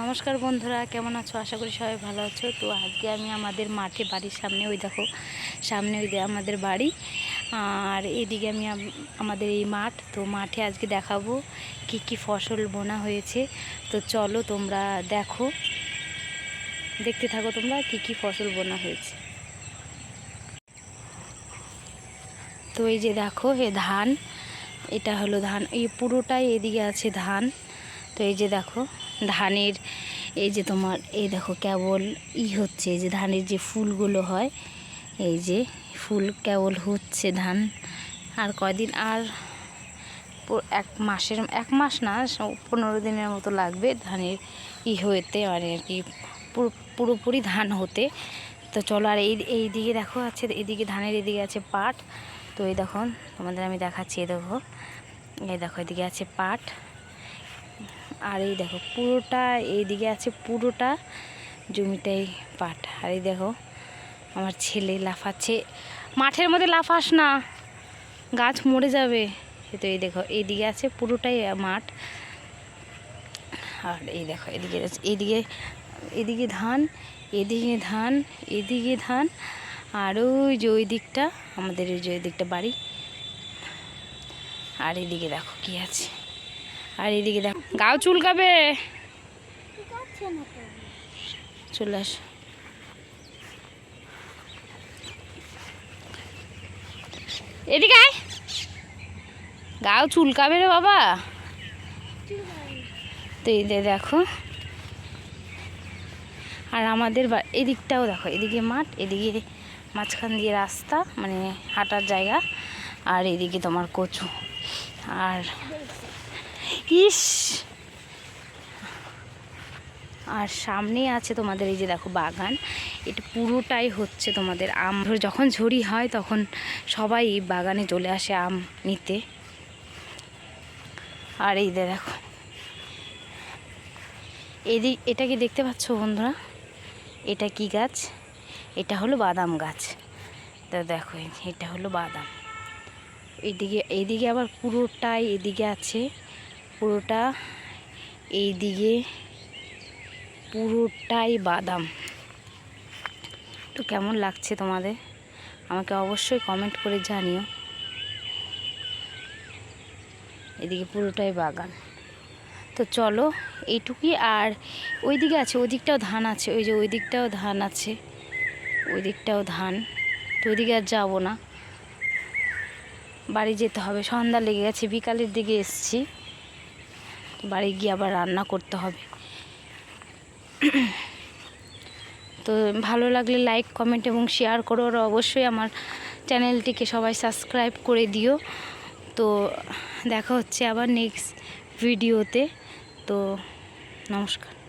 নমস্কার বন্ধুরা, কেমন আছো? আশা করি সবাই ভালো আছো। তো আজকে আমি আমাদের মাঠে, বাড়ির সামনে, ওই দেখো, সামনে ওই আমাদের বাড়ি, আর এদিকে আমি, আমাদের এই মাঠ। তো মাঠে আজকে দেখাবো কি কি ফসল বোনা হয়েছে। তো চলো তোমরা দেখো, দেখতে থাকো তোমরা কি কি ফসল বোনা হয়েছে। তো এই যে দেখো, এ ধান, এটা হলো ধান, এই পুরোটাই এদিকে আছে ধান। তো এই যে দেখো, ধানের এই যে তোমার, এই দেখো কেবল ই হচ্ছে যে ধানের যে ফুলগুলো হয়, এই যে ফুল কেবল হচ্ছে ধান। আর কয়দিন, আর এক মাসের, এক মাস না, পনেরো দিনের মতো লাগবে ধানের ই হতে মানে আর কি পুরোপুরি ধান হতে। তো চলো, আর এই এই দিকে দেখো আছে, এদিকে ধানের এদিকে আছে পাট। তো এই দেখো, তোমাদের আমি দেখাচ্ছি, এই দেখো এই দেখো এদিকে আছে পাট। আর এই দেখো, পুরোটা এইদিকে আছে, পুরোটা জমিটাই পাট। আর এই দেখো, আমার ছেলে লাফাচ্ছে। মাঠের মধ্যে লাফাস না, গাছ মরে যাবে। তো এই দেখো, এইদিকে আছে পুরোটাই মাঠ। আর এই দেখো, এদিকে এইদিকে, এদিকে ধান এদিকে ধান এদিকে ধান। আর ওই যে ওই দিকটা, আমাদের ওই যে ওই দিকটা বাড়ি। আর এদিকে দেখো কি আছে। আর এদিকে দেখো গাও চুলকাবে। চলে আস। এদিকে আয়। গাও চুলকাবে রে বাবা। তো এই দেখো। আর আমাদের এদিকটাও দেখো এদিকে মাঠ এদিকে মাঝখান দিয়ে রাস্তা মানে হাঁটার জায়গা আর এদিকে তোমার কচু। আর ইস। আর সামনেই আছে তোমাদের এই যে দেখো বাগান। এটা পুরোটাই হচ্ছে তোমাদের আম। যখন ঝড়ি হয় তখন সবাই বাগানে চলে আসে আম নিতে। আর এই দেখো। এদিক এটা কি দেখতে পাচ্ছ বন্ধুরা? এটা কি গাছ? এটা হলো বাদাম গাছ। তো দেখো, এটা হলো বাদাম। এদিকে এদিকে আবার পুরোটাই এদিকে আছে। পুরোটা এই দিকে পুরোটাই বাদাম। তো কেমন লাগছে তোমাদের? আমাকে অবশ্যই কমেন্ট করে জানিও। এদিকে পুরোটাই বাগান। তো চলো এইটুকুই, আর ওই দিকে আছে ওই দিকটাও ধান আছে, ওই যে ওই দিকটাও ধান আছে ওই দিকটাও ধান। তো ওইদিকে আর যাব না। বাড়ি যেতে হবে, সন্ধ্যা লেগে গেছে, বিকালের দিকে এসছি। বাড়ি গিয়ে আবার রান্না করতে হবে। তো ভালো লাগলে লাইক কমেন্ট এবং শেয়ার করো। আর অবশ্যই আমার চ্যানেলটিকে সবাই সাবস্ক্রাইব করে দিও। তো দেখা হচ্ছে আবার নেক্সট ভিডিওতে তো নমস্কার।